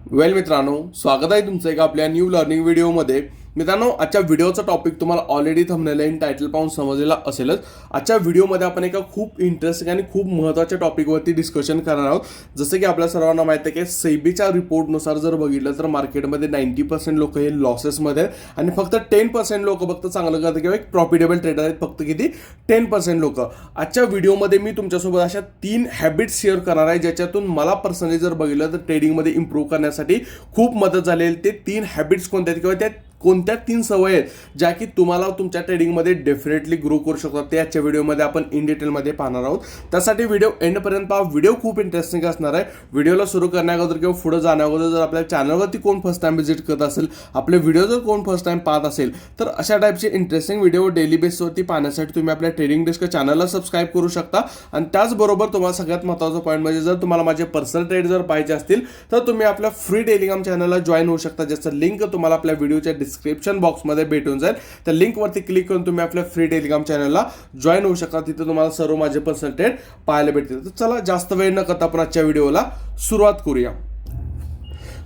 वेल मित्रांनो स्वागत आहे तुमचं एका आपल्या न्यू लर्निंग व्हिडिओमध्ये मित्रांनो आजच्या व्हिडिओचा टॉपिक तुम्हाला ऑलरेडी थंबनेल इन टायटल पाहून समजलेला असेलच. आजच्या व्हिडिओमध्ये आपण एका खूप इंटरेस्टिंग आणि खूप महत्त्वाच्या टॉपिकवरती डिस्कशन करणार आहोत. जसं की आपल्या सर्वांना माहिती आहे की सेबीच्या रिपोर्टनुसार जर बघितलं तर मार्केटमध्ये नाईन्टी पर्सेंट लोक हे लॉसेसमध्ये आहेत. आणि फक्त टेन पर्सेंट लोक फक्त चांगलं करतात किंवा एक प्रॉफिटेबल ट्रेडर आहेत फक्त किती? टेन पर्सेंट लोक. आजच्या व्हिडिओमध्ये मी तुमच्यासोबत अशा तीन हॅबिट्स शेअर करणार आहे ज्याच्यातून मला पर्सनली जर बघितलं तर ट्रेडिंगमध्ये इम्प्रूव्ह करण्यासाठी खूप मदत झालेली ते तीन हॅबिट्स कोणत्या आहेत? किंवा त्या कोणत्या तीन सवय आहेत ज्या की तुम्हाला तुमच्या ट्रेडिंगमध्ये डेफिनेटली ग्रो करू शकतात ते आजच्या व्हिडिओमध्ये आपण इन डिटेलमध्ये पाहणार आहोत. त्यासाठी व्हिडिओ एंडपर्यंत पहा. व्हिडिओ खूप इंटरेस्टिंग असणार आहे. व्हिडिओला सुरू करण्याअगोदर किंवा पुढे जाण्याअगोदर जर आपल्या चॅनलवरती कोण फर्स्ट टाइम व्हिजिट करत असेल आपले व्हिडिओ जर कोण फर्स्ट टाइम पाहत असेल तर अशा टाईपचे इंटरेस्टिंग व्हिडिओ डेली बेसवरती पाहण्यासाठी तुम्ही आपल्या ट्रेडिंग डिस्क चॅनलला सबस्क्राईब करू शकता. आणि त्याचबरोबर तुम्हाला सगळ्यात महत्त्वाचा पॉईंट म्हणजे जर तुम्हाला माझे पर्सनल ट्रेड जर पाहिजे असतील तर तुम्ही आपल्या फ्री टेलिग्राम चॅनलला जॉईन होऊ शकता. ज्याचं लिंक तुम्हाला आपल्या व्हिडिओच्या डिस्क्रिप्शन बॉक्समध्ये भेटून जाईल. त्या लिंकवरती क्लिक करून तुम्ही आपल्या फ्री टेलिग्राम चॅनलला जॉईन होऊ शकता. तिथे तुम्हाला सर्व माझे पर्सनल पाहायला भेटतील. तर चला जास्त वेळ न करता आपण आजच्या व्हिडिओला सुरुवात करूया.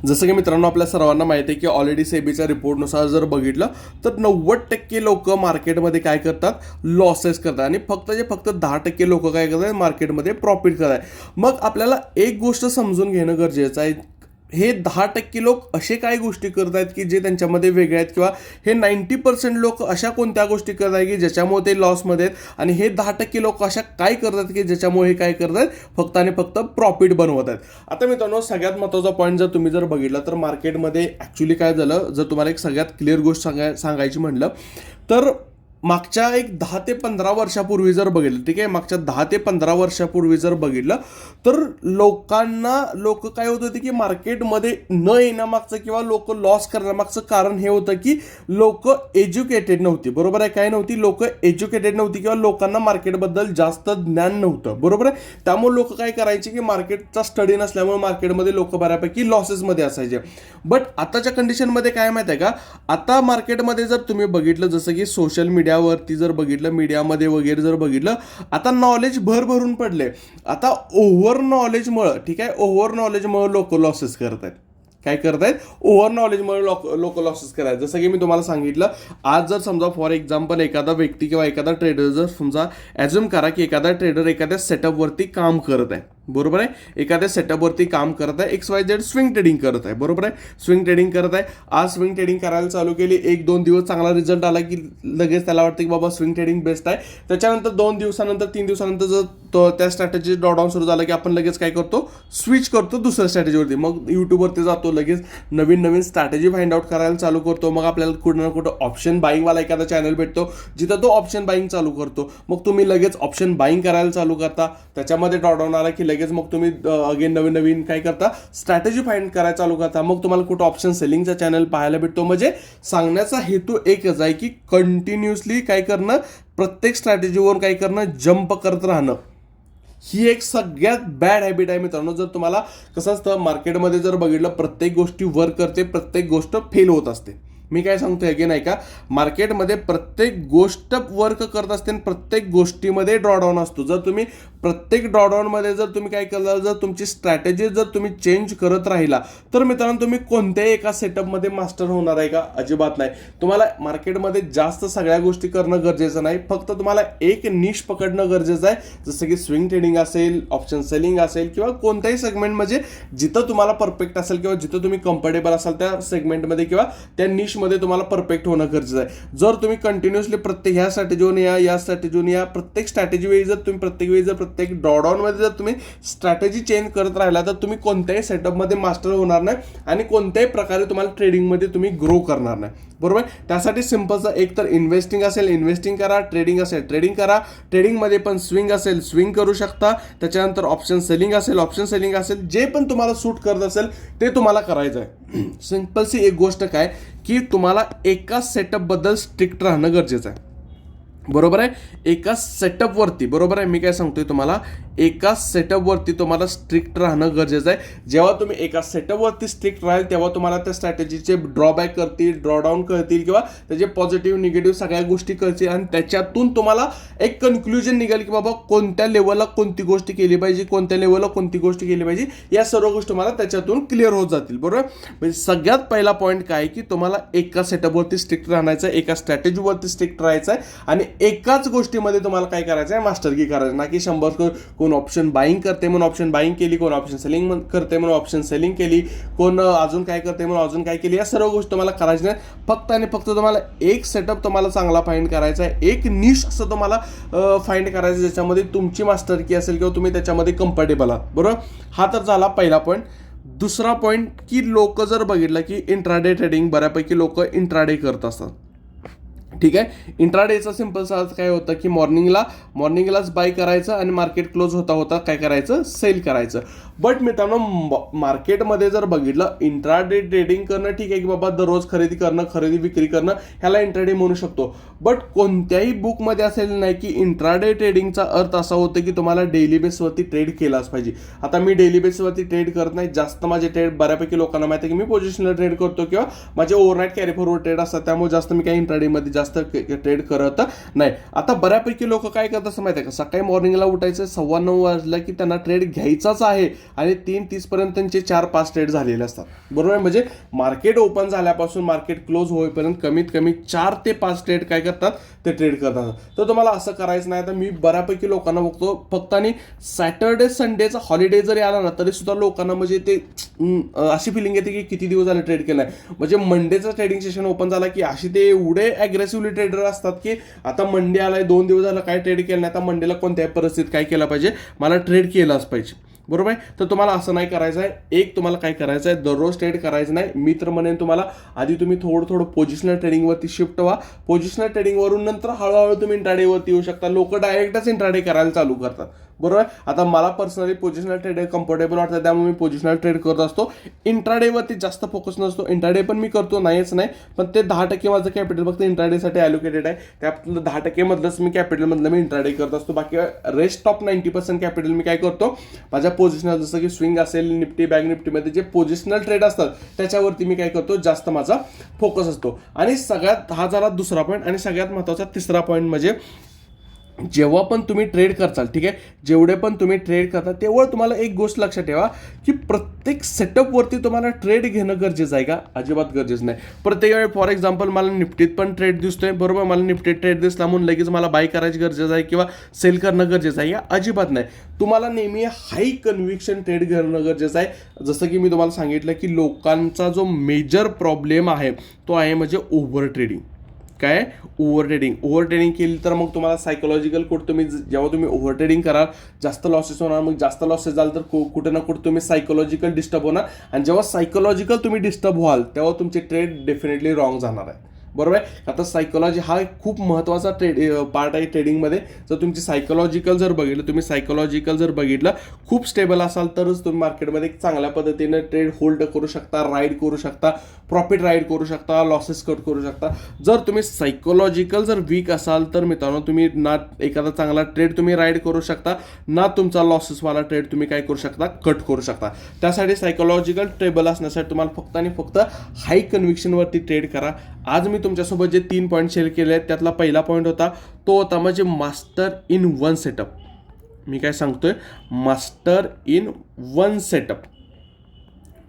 जसं की मित्रांनो आपल्या सर्वांना माहिती आहे की ऑलरेडी सेबीच्या रिपोर्टनुसार जर बघितलं तर नव्वद टक्के लोक मार्केटमध्ये काय करतात? लॉसेस करतात. आणि फक्त जे फक्त दहा टक्के लोक काय करतात? मार्केटमध्ये प्रॉफिट करतात. मग आपल्याला एक गोष्ट समजून घेणं गरजेचं आहे. हे दहा टक्के लोक असे काय गोष्टी करत आहेत की जे त्यांच्यामध्ये वेगळे आहेत? किंवा हे नाईन्टी पर्सेंट लोक अशा कोणत्या गोष्टी करत आहेत की ज्याच्यामुळे ते लॉसमध्ये आहेत? आणि हे दहा टक्के लोक अशा काय करतात की ज्याच्यामुळे हे काय करत आहेत? फक्त आणि फक्त प्रॉफिट बनवत आहेत. आता मित्रांनो सगळ्यात महत्त्वाचा पॉईंट जर तुम्ही जर बघितला तर मार्केटमध्ये ॲक्च्युली काय झालं? जर तुम्हाला एक सगळ्यात क्लिअर गोष्ट सांगाय सांगायची म्हटलं तर मागच्या एक दहा ते पंधरा वर्षापूर्वी जर बघितलं ठीक आहे? मागच्या दहा ते पंधरा वर्षापूर्वी जर बघितलं तर लोकांना लोक काय होत होते की मार्केटमध्ये न येण्यामागचं किंवा लोक लॉस करण्यामागचं कारण हे होतं की लोक एज्युकेटेड नव्हती. बरोबर आहे काय नव्हती? लोक एज्युकेटेड नव्हती किंवा लोकांना मार्केटबद्दल जास्त ज्ञान नव्हतं. बरोबर आहे? त्यामुळे लोक काय करायचे की मार्केटचा स्टडी नसल्यामुळे मार्केटमध्ये लोक बऱ्यापैकी लॉसेसमध्ये असायचे. बट आताच्या कंडिशनमध्ये काय माहिती आहे का? आता मार्केटमध्ये जर तुम्ही बघितलं जसं की सोशल मीडिया मीडियावरती जर बघितलं मीडियामध्ये वगैरे जर बघितलं आता नॉलेज भर भरून पडले आता ओव्हर नॉलेजमुळं ठीक आहे? ओव्हर नॉलेजमुळं लोक लॉसेस करत आहेत काय करतायत? ओव्हर नॉलेजमुळे लॉक लोक लॉसेस करायचं जसं की मी तुम्हाला सांगितलं आज जर समजा फॉर एक्झाम्पल एखादा व्यक्ती किंवा एखादा ट्रेडर जर समजा ॲज्युम करा की एखादा ट्रेडर एखाद्या सेटअपवरती काम करत आहे. बरोबर आहे? एखाद्या सेटअपवरती काम करत आहे X Y Z swing trading करत आहे बरोबर आहे? स्विंग ट्रेडिंग करत आहे. आज स्विंग ट्रेडिंग करायला चालू केली एक दोन दिवस चांगला रिझल्ट आला की लगेच त्याला वाटतं की बाबा स्विंग ट्रेडिंग बेस्ट आहे. त्याच्यानंतर दोन दिवसानंतर तीन दिवसानंतर जर तो त्या स्ट्रॅटेजी ड्रॉडाऊन सुरू झालं की आपण लगेच काय करतो? स्विच करतो दुसऱ्या स्ट्रॅटेजीवरती मग यूट्यूबवरती जातो लगेच नवीन नवीन स्ट्रॅटेजी फाइंड आउट करायला चालू करतो. मग आपल्याला कुठं ना कुठं ऑप्शन बाईंगवाला एखादा चॅनल भेटतो जिथं तो ऑप्शन बाईंग चालू करतो. मग तुम्ही लगेच ऑप्शन बाईंग करायला चालू करता. त्याच्यामध्ये ड्रॉडाऊन आला की लगेच मग तुम्ही अगेन नवीन नवीन काय करता? स्ट्रॅटेजी फाइंड करायला चालू करता. मग तुम्हाला कुठं ऑप्शन सेलिंगचा चॅनल पाहायला भेटतो. म्हणजे सांगण्याचा हेतू एकच आहे की कंटिन्युअसली काय करणं प्रत्येक स्ट्रॅटेजीवर काय करणं जंप करत राहणं. ही एक सगळ्यात बॅड हॅबिट आहे मित्रांनो. जर तुम्हाला कसं असतं मार्केटमध्ये जर बघितलं प्रत्येक गोष्टी वर्क करते प्रत्येक गोष्ट फेल होत असते. मी काय सांगतोय अगेन नाही का मार्केटमध्ये प्रत्येक गोष्ट वर्क करत असते आणि प्रत्येक गोष्टीमध्ये ड्रॉडाऊन असतो. जर तुम्ही प्रत्येक ड्रॉडाऊनमध्ये जर तुम्ही काय केलं जर तुमची स्ट्रॅटेजी जर तुम्ही चेंज करत राहिला तर मित्रांनो तुम्ही कोणत्याही एका सेटअपमध्ये मास्टर होणार आहे का? अजिबात नाही. तुम्हाला मार्केटमध्ये जास्त सगळ्या गोष्टी करणं गरजेचं नाही. फक्त तुम्हाला एक निश पकडणं गरजेचं आहे. जसं की स्विंग ट्रेडिंग असेल ऑप्शन सेलिंग असेल किंवा कोणत्याही सेगमेंट म्हणजे जिथं तुम्हाला परफेक्ट असेल किंवा जिथं तुम्ही कम्फर्टेबल असाल त्या सेगमेंटमध्ये किंवा त्या निशमध्ये तुम्हाला परफेक्ट होणं गरजेचं आहे. जर तुम्ही कंटिन्युअसली प्रत्येक ह्या स्ट्रॅटेजीवरून या या स्ट्रॅटेजीवरून या प्रत्येक स्ट्रॅटेजी वेळी जर तुम्ही प्रत्येक वेळी जर प्रत्येक ड्रॉडाऊनमध्ये जर तुम्ही स्ट्रॅटेजी चेंज करत राहिला तर तुम्ही कोणत्याही सेटअपमध्ये मास्टर होणार नाही आणि कोणत्याही प्रकारे तुम्हाला ट्रेडिंगमध्ये तुम्ही ग्रो करणार नाही. बरोबर? त्यासाठी सिम्पलचं एक तर इन्व्हेस्टिंग असेल इन्व्हेस्टिंग करा ट्रेडिंग असेल ट्रेडिंग करा. ट्रेडिंगमध्ये पण स्विंग असेल स्विंग करू शकता. त्याच्यानंतर ऑप्शन सेलिंग असेल ऑप्शन सेलिंग असेल. जे पण तुम्हाला सूट करत असेल ते तुम्हाला करायचं आहे. सिम्पलची एक गोष्ट काय? की तुम्हाला एका सेटअपबद्दल स्ट्रिक्ट राहणं गरजेचं आहे. बरोबर आहे? एका सेटअपवरती बरोबर आहे? मी काय सांगतोय तुम्हाला? एका सेटअपवरती तुम्हाला स्ट्रिक्ट राहणं गरजेचं आहे. जेव्हा तुम्ही एका सेटअपवरती स्ट्रिक्ट राहील तेव्हा तुम्हाला त्या स्ट्रॅटेजीचे ड्रॉबॅक करतील ड्रॉडाऊन करतील किंवा त्याचे पॉझिटिव्ह निगेटिव्ह सगळ्या गोष्टी करतील आणि त्याच्यातून तुम्हाला एक कन्क्लुजन निघेल की बाबा कोणत्या लेवलला कोणती गोष्ट केली पाहिजे कोणत्या लेवलला कोणती गोष्ट केली पाहिजे या सर्व गोष्टी तुम्हाला त्याच्यातून क्लिअर होत जातील. बरोबर? म्हणजे सगळ्यात पहिला पॉईंट काय आहे की तुम्हाला एका सेटअपवरती स्ट्रिक्ट राहण्याचं आहे एका स्ट्रॅटेजीवरती स्ट्रिक्ट राहायचं आहे आणि एकाच गोष्टीमध्ये तुम्हाला काय करायचं आहे? मास्टर की करायचं. ना की शंभर को- कोण ऑप्शन बाईंग करते म्हणून ऑप्शन बाईंग केली कोण ऑप्शन सेलिंग करते म्हणून ऑप्शन सेलिंग केली कोण अजून काय करते म्हणून अजून काय केली या सर्व गोष्टी तुम्हाला करायच्या नाही फक्त आणि फक्त तुम्हाला एक सेटअप तुम्हाला चांगला फाईंड करायचा आहे. एक निश असं तुम्हाला फाईंड करायचं ज्याच्यामध्ये तुमची मास्टर की असेल किंवा तुम्ही त्याच्यामध्ये कम्फर्टेबल आहात. बरोबर? हा तर झाला पहिला पॉईंट दुसरा पॉईंट की लोक जर बघितलं की इंट्राडे ट्रेडिंग बऱ्यापैकी लोक इंट्राडे करत असतात. ठीक आहे? इंट्राडेचा सिंपल साज काय होतं की मॉर्निंगला मॉर्निंगलाच बाय करायचं आणि मार्केट क्लोज होता होता काय करायचं? सेल करायचं. बट मित्रांनो म- मार्केटमध्ये जर बघितलं इंट्राडे ट्रेडिंग करणं ठीक आहे की बाबा दररोज खरेदी करणं खरेदी विक्री करणं ह्याला इंट्राडे म्हणू शकतो. बट कोणत्याही बुकमध्ये असेल नाही की इंट्राडे ट्रेडिंगचा अर्थ असा होतो की तुम्हाला डेली बेसवरती ट्रेड केलाच पाहिजे. आता मी डेली बेसवरती ट्रेड करत नाही जास्त माझे ट्रेड बऱ्यापैकी लोकांना माहिती आहे की मी पोझिशनला ट्रेड करतो किंवा माझे ओव्हरनाईट कॅरी फॉरवर्ड ट्रेड असतात त्यामुळे जास्त मी काही इंट्राडेमध्ये जास्त ट्रेड करत नाही. आता बऱ्यापैकी लोक काय करतात असं माहिती आहे का? सकाळी मॉर्निंगला उठायचं सव्वा नऊ वाजला की त्यांना ट्रेड घ्यायचाच आहे. आणि तीन तीसपर्यंतचे त्यांचे चार पाच ट्रेड झालेले असतात. बरोबर? आहे म्हणजे मार्केट ओपन झाल्यापासून मार्केट क्लोज होईपर्यंत कमीत कमी चार ते पाच ट्रेड काय करतात? ते ट्रेड करतात. तर तुम्हाला असं करायचं नाही. तर मी बऱ्यापैकी लोकांना बघतो फक्त आणि सॅटर्डे संडेचा हॉलिडे जरी आला ना तरी सुद्धा लोकांना म्हणजे ते अशी फिलिंग येते की किती दिवस झाले ट्रेड केलाय. म्हणजे मंडेचं ट्रेडिंग सेशन ओपन झाला की अशी ते एवढे ॲग्रेसिव्हली ट्रेडर असतात की आता मंडे आलाय दोन दिवस झालं काय ट्रेड केलं नाही आता मंडेला कोणत्याही परिस्थितीत काय केलं पाहिजे? मला ट्रेड केलाच पाहिजे. बरोबर आहे? तर तुम्हाला असं नाही करायचं आहे. एक तुम्हाला काय करायचं आहे. दररोज ट्रेड करायचं नाही. मी तर म्हणेन तुम्हाला आधी तुम्ही थोडं थोडं पोझिशनल ट्रेडिंगवरती शिफ्ट व्हा. पोझिशनल ट्रेडिंगवरून नंतर हळूहळू तुम्ही इंट्राडेवरती येऊ शकता. लोक डायरेक्टच इंट्राडे करायला चालू करतात. बरोबर आता मला पर्सनली पोझिशनल ट्रेड कम्फर्टेबल वाटतं त्यामुळे मी पोझिशनल ट्रेड करत असतो. इंट्राडेवरती जास्त फोकस नसतो. इंट्राडे पण मी करतो नाहीच नाही. पण ते दहा टक्के माझं कॅपिटल फक्त इंट्राडेसाठी ॲलोकेटेड आहे. त्यातलं दहा टक्केमधलंच मी कॅपिटलमधलं मी इंट्राडे करत असतो. बाकी rest of ninety percent capital मी काय करतो? माझ्या पोझिशनल जसं की स्विंग असेल निफ्टी बँक निफ्टीमध्ये जे पोझिशनल ट्रेड असतात त्याच्यावरती मी काय करतो? जास्त माझा फोकस असतो. आणि सगळ्यात हा झाला दुसरा पॉईंट आणि सगळ्यात महत्त्वाचा तिसरा पॉईंट म्हणजे जेव्हा पण तुम्ही ट्रेड करचाल ठीक आहे? जेवढे पण तुम्ही ट्रेड करता तेवढं तुम्हाला एक गोष्ट लक्षात ठेवा की प्रत्येक सेटअपवरती तुम्हाला ट्रेड घेणं गरजेचं आहे का? अजिबात गरजेचं नाही. प्रत्येक वेळी फॉर एक्झाम्पल मला निफ्टीत पण ट्रेड दिसतोय. बरोबर मला निफ्टीत ट्रेड दिसला म्हणून लगेच मला बाय करायची गरजेचं आहे किंवा सेल करणं गरजेचं आहे. या अजिबात नाही. तुम्हाला नेहमी हाय कन्व्हिक्शन ट्रेड घेणं गरजेचं आहे. जसं की मी तुम्हाला सांगितलं की लोकांचा जो मेजर प्रॉब्लेम आहे तो आहे म्हणजे ओव्हर ट्रेडिंग काय? ओव्हर ट्रेडिंग ओव्हर ट्रेडिंग केली तर मग तुम्हाला सायकोलॉजिकल कुठं तुम्ही जेव्हा तुम्ही ओव्हर ट्रेडिंग कराल जास्त लॉसेस होणार. मग जास्त लॉसेस झालं तर कुठे ना कुठं तुम्ही सायकोलॉजिकल डिस्टर्ब होणार. आणि जेव्हा सायकोलॉजिकल तुम्ही डिस्टर्ब व्हाल तेव्हा तुमचे ट्रेड डेफिनेटली रॉंग जाणार आहे बरोबर आहे? आता सायकोलॉजी हा एक खूप महत्त्वाचा ट्रेड पार्ट आहे ट्रेडिंगमध्ये जर तुमची सायकोलॉजिकल जर बघितलं तुम्ही सायकोलॉजिकल जर बघितलं खूप स्टेबल असाल तरच तुम्ही मार्केटमध्ये एक चांगल्या पद्धतीने ट्रेड होल्ड करू शकता राईड करू शकता प्रॉफिट राईड करू शकता लॉसेस कट करू शकता. जर तुम्ही सायकोलॉजिकल जर वीक असाल तर मित्रांनो तुम्ही ना एखादा चांगला ट्रेड तुम्ही राईड करू शकता ना तुमचा लॉसेसवाला ट्रेड तुम्ही काय करू शकता कट करू शकता. त्यासाठी सायकोलॉजिकल ट्रेबल असण्यासाठी तुम्हाला फक्त आणि फक्त हाय कन्व्हिक्शनवरती ट्रेड करा. आज मी तुमच्यासोबत जे तीन पॉईंट शेअर केले आहेत त्यातला पहिला पॉईंट होता तो होता म्हणजे मास्टर इन वन सेटअप मी काय सांगतोय? मास्टर इन वन सेटअप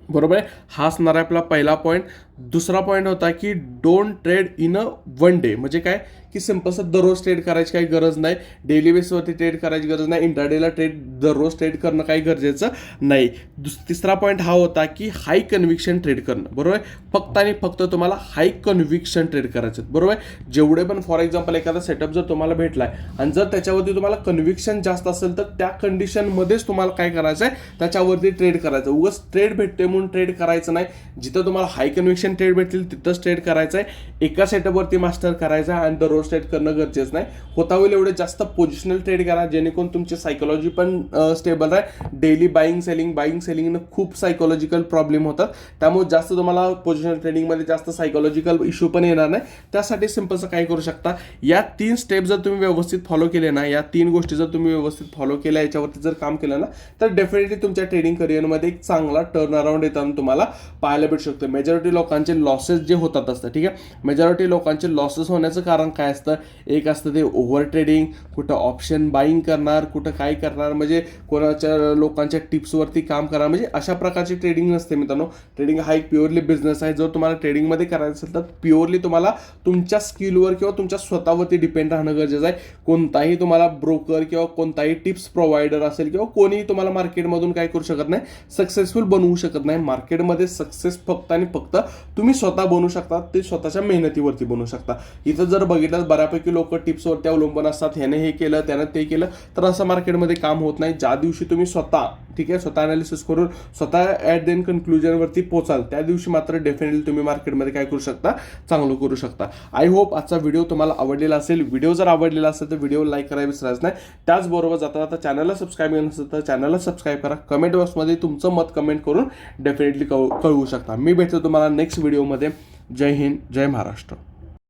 बरोबर आहे? हा असणार आहे आपला पहिला पॉईंट दुसरा पॉईंट होता की don't trade in a one day म्हणजे काय? की सिम्पलचं दररोज ट्रेड करायची काही गरज नाही. डेली बेसवरती ट्रेड करायची गरज नाही. इंटरडेला ट्रेड दररोज ट्रेड करणं काही गरजेचं नाही. दुस तिसरा पॉईंट हा होता की हाय कन्व्हिक्शन ट्रेड करणं. बरोबर? आहे फक्त आणि फक्त तुम्हाला हाय कन्व्हिक्शन ट्रेड करायचं आहे. बरोबर? आहे जेवढे पण फॉर एक्झाम्पल एखादा सेटअप जर तुम्हाला भेटला आहे आणि जर त्याच्यावरती तुम्हाला कन्व्हिक्शन जास्त असेल तर त्या कंडिशनमध्येच तुम्हाला काय करायचं आहे त्याच्यावरती ट्रेड करायचं उगस ट्रेड भेटते म्हणून ट्रेड करायचं नाही. जिथं तुम्हाला हाय कन्व्हिक्शन ट्रेड भेटतील तिथंच ट्रेड करायचं आहे एका सेटअपवरती मास्टर करायचा आहे आणि दररोज ट्रेड करणं गरजेचं नाही. होता होईल एवढे जास्त पोझिशनल ट्रेड करा जेणेकरून तुमची सायकोलॉजी पण स्टेबल राहील. डेली बाईंग सेलिंग बाईंग सेलिंगनं खूप सायकोलॉजिकल प्रॉब्लेम होतात. त्यामुळे जास्त तुम्हाला पोझिशनल ट्रेडिंगमध्ये जास्त सायकोलॉजिकल इश्यू पण येणार नाही. त्यासाठी सिम्पलचं काय करू शकता? या तीन स्टेप जर तुम्ही व्यवस्थित फॉलो केले ना या तीन गोष्टी जर तुम्ही व्यवस्थित फॉलो केल्या याच्यावरती जर काम केलं ना तर डेफिनेटली तुमच्या ट्रेडिंग करिअरमध्ये एक चांगला टर्न अराउंड येताना तुम्हाला पाहायला भेटू शकतो. मेजॉरिटी लोकांचे लॉसेस जे होतात असतं ठीक आहे? मेजॉरिटी लोकांचे लॉसेस होण्याचं कारण काय असतं? एक असतं ते ओव्हर ट्रेडिंग कुठं ऑप्शन बाईंग करणार कुठं काय करणार म्हणजे कोणाच्या लोकांच्या टिप्सवरती काम करणार म्हणजे अशा प्रकारची ट्रेडिंग नसते मित्रांनो. ट्रेडिंग हा एक प्युअरली बिझनेस आहे. जर तुम्हाला ट्रेडिंगमध्ये करायचं असेल तर प्युअरली तुम्हाला तुमच्या स्किलवर किंवा तुमच्या स्वतःवरती डिपेंड राहणं गरजेचं आहे. कोणताही तुम्हाला ब्रोकर किंवा कोणताही टिप्स प्रोव्हायडर असेल किंवा कोणीही तुम्हाला मार्केटमधून काय करू शकत नाही सक्सेसफुल बनवू शकत नाही. मार्केटमध्ये सक्सेस फक्त आणि फक्त तुम्ही स्वतः बनवू शकता ते स्वतःच्या मेहनतीवरती बनवू शकता. इथं जर बघितलं बऱ्यापैकी लोक टिप्सवरती अवलंबून असतात. ह्याने हे केलं त्यानं ते केलं तर असं मार्केटमध्ये काम होत नाही. ज्या दिवशी तुम्ही स्वतः ठीक आहे स्वतः अनालिसिस करून स्वतः ॲट देन कन्क्लुजनवरती पोचाल त्या दिवशी मात्र डेफिनेटली तुम्ही मार्केटमध्ये काय करू शकता? चांगलं करू शकता. आय होप आजचा व्हिडिओ तुम्हाला आवडलेला असेल. व्हिडिओ जर आवडलेला असेल तर व्हिडिओ लाईक करायला विसरायचं नाही. त्याचबरोबर जाता जाता चॅनलला सबस्क्राईब केलं नसेल तर चॅनलला सबस्क्राईब करा. कमेंट बॉक्समध्ये तुमचं मत कमेंट करून डेफिनेटली कळवू शकता. मी भेटतो तुम्हाला नेक्स्ट नेक्स्ट व्हिडिओमध्ये. जय हिंद जय महाराष्ट्र.